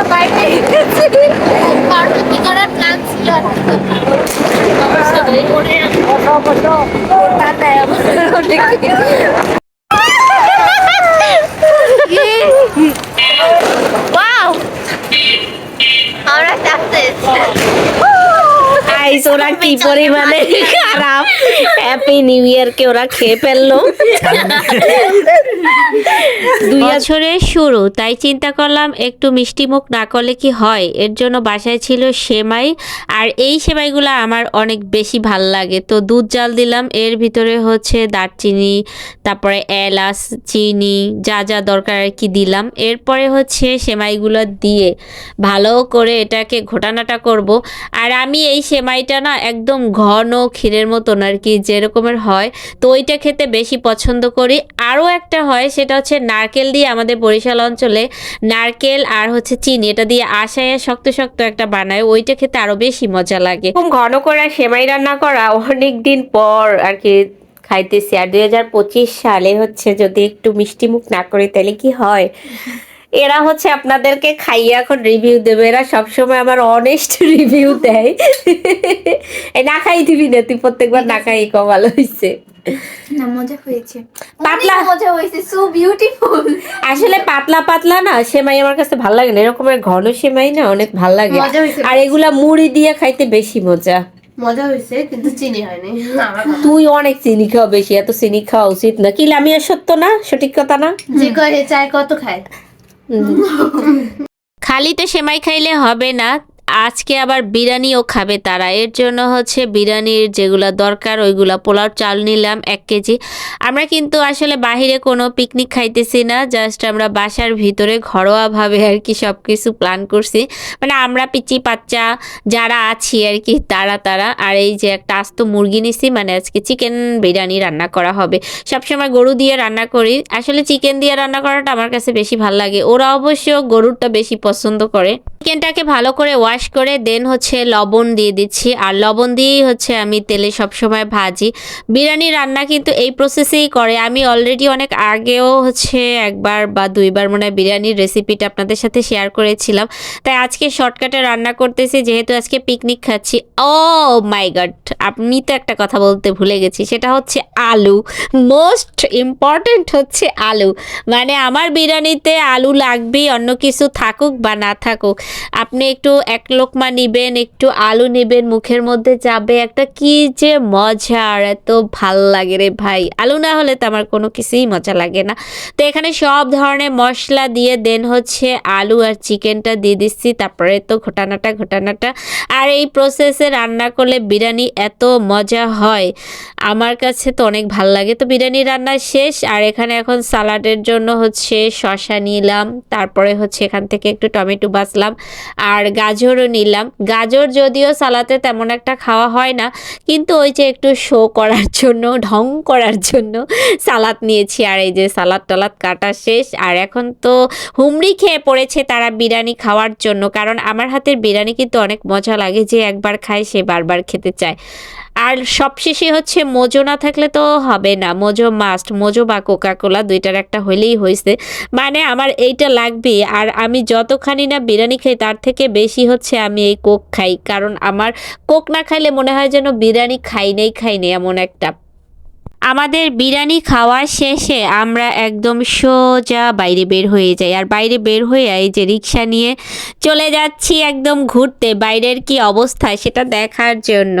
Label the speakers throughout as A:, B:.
A: আমরা বাইরে গেছি কারণ কি করার প্ল্যান ছিল সবাই করে তাতে ওয়াও
B: গাইস ওরা কি পরিমাণে খারাপ? হ্যাপি নিউ ইয়ার কে ওরা খেয়ে ফেলল। দুই বছরের শুরু তাই চিন্তা করলাম একটু মিষ্টি মুখ না করলে কি হয়? এর জন্য বাসায় ছিল সেমাই আর এই সেমাইগুলো আমার অনেক বেশি ভালো লাগে। তো দুধ জাল দিলাম এর ভিতরে হচ্ছে দারচিনি তারপরে এলাচ চিনি যা যা দরকার আর কি দিলাম। এরপরে হচ্ছে সেমাইগুলো দিয়ে ভালো করে এটাকে ঘোটানাটা করব। আর আমি এই সেমাইটা না একদম ঘন ক্ষীরের মতন আর কি যেরকমের হয়। তো ওইটা খেতে বেশি পছন্দ করি। আরও একটা হয়, সেটা হচ্ছে নারকেল দিয়ে আমাদের বরিশাল অঞ্চলে নারকেল আর হচ্ছে চিনি, এটা দিয়ে আশায় শক্ত শক্ত একটা বানায়। ওইটা খেতে আরও বেশি মজা লাগে। ঘন করে সেমাই রান্না করা অনেক দিন পর আর কি খাইতেছি। আর দুই হাজার পঁচিশ সালে হচ্ছে যদি একটু মিষ্টি মুখ না করি, তাহলে কি হয়? এরা হচ্ছে আপনাদেরকে খাইয়ে এখন রিভিউ দেবে। এরা সবসময় আমার অনেস্ট রিভিউ দেয়। এই না খাই দিবি না তুই প্রত্যেকবার না খাই কমাল হয়েছে
A: না মজা হয়েছে।
B: পাতলা।
A: মজা হয়েছে সো বিউটিফুল
B: আসলে পাতলা পাতলা না সেমাই আমার কাছে ভালো লাগে না। এরকমের ঘন সেমাই না অনেক ভালো লাগে। আর এগুলা মুড়ি দিয়ে খাইতে বেশি মজা।
A: মজা হয়েছে কিন্তু চিনি হয়নি।
B: তুই অনেক চিনি খাওয়া বেশি এত চিনি খাওয়া উচিত না। কি লামিয়া সত্য না? সঠিক কথা না?
A: যে কয়ে চায় কত খায়?
B: খালিতে সেমাই খাইলে হবে না আজকে আবার বিরিয়ানিও খাবে তারা। এর জন্য হচ্ছে বিরিয়ানির যেগুলো দরকার, ওইগুলো পোলাও, চাল নিলাম, এক কেজি। আমরা কিন্তু আসলে বাহিরে কোনো পিকনিক খাইতেছি না জাস্ট আমরা বাসার ভিতরে ঘরোয়াভাবে আর কি সব কিছু প্ল্যান করছি। মানে আমরা পিচি বাচ্চা যারা আছি আর কি, তারা তারা। আর এই যে একটা আস্ত মুরগি নিছি মানে আজকে চিকেন বিরিয়ানি রান্না করা হবে। সবসময় গরু দিয়ে রান্না করি। আসলে চিকেন দিয়ে রান্না করাটা আমার কাছে বেশি ভালো লাগে। ওরা অবশ্য গরুরটা বেশি পছন্দ করে। চিকেনটাকে ভালো করে ওয়াশ করে দেন হচ্ছে লবণ দিয়ে দিচ্ছি। আর লবণ দিয়েই হচ্ছে আমি তেলে সবসময় ভাজি। বিরিয়ানি রান্না কিন্তু এই প্রসেসেই করে। আমি অলরেডি অনেক আগেও হচ্ছে একবার বা দুইবার মনে হয় বিরিয়ানির রেসিপিটা আপনাদের সাথে শেয়ার করেছিলাম। তাই আজকে শর্টকাটে রান্না করতেছি, যেহেতু আজকে পিকনিক খাচ্ছি। ও মাই গড আমি তো একটা কথা বলতে ভুলে গেছি, সেটা হচ্ছে আলু। মোস্ট ইম্পর্ট্যান্ট হচ্ছে আলু। মানে আমার বিরিয়ানিতে আলু লাগবেই, অন্য কিছু থাকুক বা না থাকুক। আপনি একটু এক লোকমা নিবেন, একটু আলু নেবেন, মুখের মধ্যে যাবে একটা কি যে মজা আর এত ভালো লাগে রে ভাই। আলু না হলে তো আমার কোনো কিছুই মজা লাগে না। তো এখানে সব ধরনের মশলা দিয়ে দেন হচ্ছে আলু আর চিকেনটা দিয়ে দিচ্ছি, তারপরে তো ঘটানাটা, ঘোটানাটা। আর এই প্রসেসে রান্না করলে বিরিয়ানি এত মজা হয়। আমার কাছে তো অনেক ভালো লাগে। তো বিরিয়ানি রান্না শেষ, আর এখানে এখন সালাডের জন্য হচ্ছে শসা নিলাম, তারপরে হচ্ছে এখান থেকে একটু টমেটো বাছলাম। আর গাজরও নিলাম। গাজর যদিও সালাতে তেমন একটা খাওয়া হয় না, কিন্তু ওই যে একটু শো করার জন্য, ঢং করার জন্য সালাদ নিয়েছি। আর এই যে সালাদ টালাদ কাটা শেষ। আর এখন তো হুমড়ি খেয়ে পড়েছে তারা বিরিয়ানি খাওয়ার জন্য। কারণ আমার হাতের বিরিয়ানি কিন্তু অনেক মজা লাগে, যে একবার খায় সে বারবার খেতে চায়। আর সবশেষে হচ্ছে মোজো না থাকলে তো হবে না। মোজো মাস্ট মোজো বা কোকা কোলা দুইটার একটা হইলেই হয়েছে মানে আমার এইটা লাগবে আর আমি যতখানি না বিরিয়ানি খাই, তার থেকে বেশি হচ্ছে আমি এই কোক খাই। কারণ আমার কোক না খাইলে মনে হয় যেন বিরিয়ানি খাই নেই খাই নেই এমন একটা। আমাদের বিরিয়ানি খাওয়া শেষে আমরা একদম সোজা বাইরে বের হয়ে যাই। আর বাইরে বের হয়ে এই যে রিক্সা নিয়ে চলে যাচ্ছি একদম ঘুরতে। বাইরের কি অবস্থা সেটা দেখার জন্য।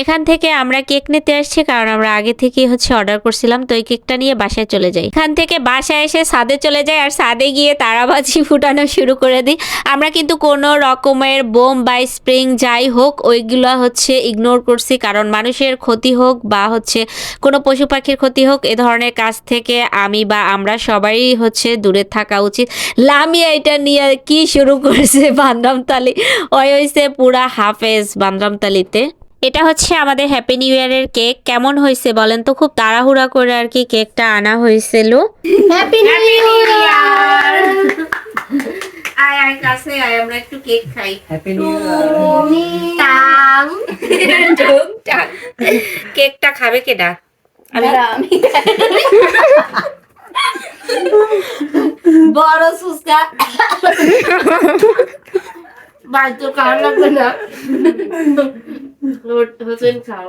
B: এখান থেকে আমরা কেক নিতে আসছি, কারণ আমরা আগে থেকেই হচ্ছে অর্ডার করছিলাম, তো এই কেকটা নিয়ে বাসায় চলে যাই। এখান থেকে বাসায় এসে সাদে চলে যাই, আর সাদে গিয়ে তারাবাজি ফুটানো শুরু করে দিই। আমরা কিন্তু কোনো রকমের বোম বা স্প্রিং যাই হোক, ওইগুলো হচ্ছে ইগনোর করছি, কারণ মানুষের ক্ষতি হোক বা হচ্ছে কোনো পশু পাখির ক্ষতি হোক, এ ধরনের কাজ থেকে আমি বা আমরা সবাই হচ্ছে দূরে থাকা উচিত। লামিয়া এটা নিয়ে কি শুরু করেছে বান্দরামতালি ওই হয়েছে পুরা হাফেজ বান্দরামতালিতে এটা হচ্ছে আমাদের হ্যাপি নিউ ইয়ারের কেক। কেমন হয়েছে বলেন তো? খুব তাড়াহুড়া করে আর কি কেকটা আনা হয়েছিল।
A: হ্যাপি নিউ ইয়ার আমরা একটু কেক খাই।
C: হ্যাপি
A: টাং টুং। টাং কেকটা খাবে কেডা আমি
D: আমি বড় সুস্কা।
A: ভাই তো খাওয়া লাগবে না। খাও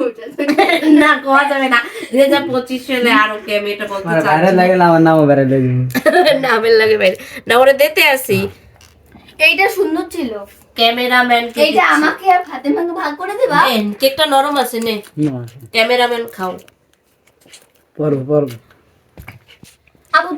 A: না কোয়া যাবে না। দুই হাজার পঁচিশ সালে আরও কে আমি এটা বলতে
C: বাইরে লাগে না আমার নামও বাইরে লাগে
A: না লাগে বাইরে। না ওরা দিতে আসি।
D: এইটা সুন্দর ছিল।
A: ক্যামেরাম্যান
D: এইটা আমাকে আর ফাতেমাকে ভাগ করে দিবা?
A: কেকটা নরম আছে নে। ক্যামেরাম্যান খাও।
C: পর্ব পর্ব।
D: আপু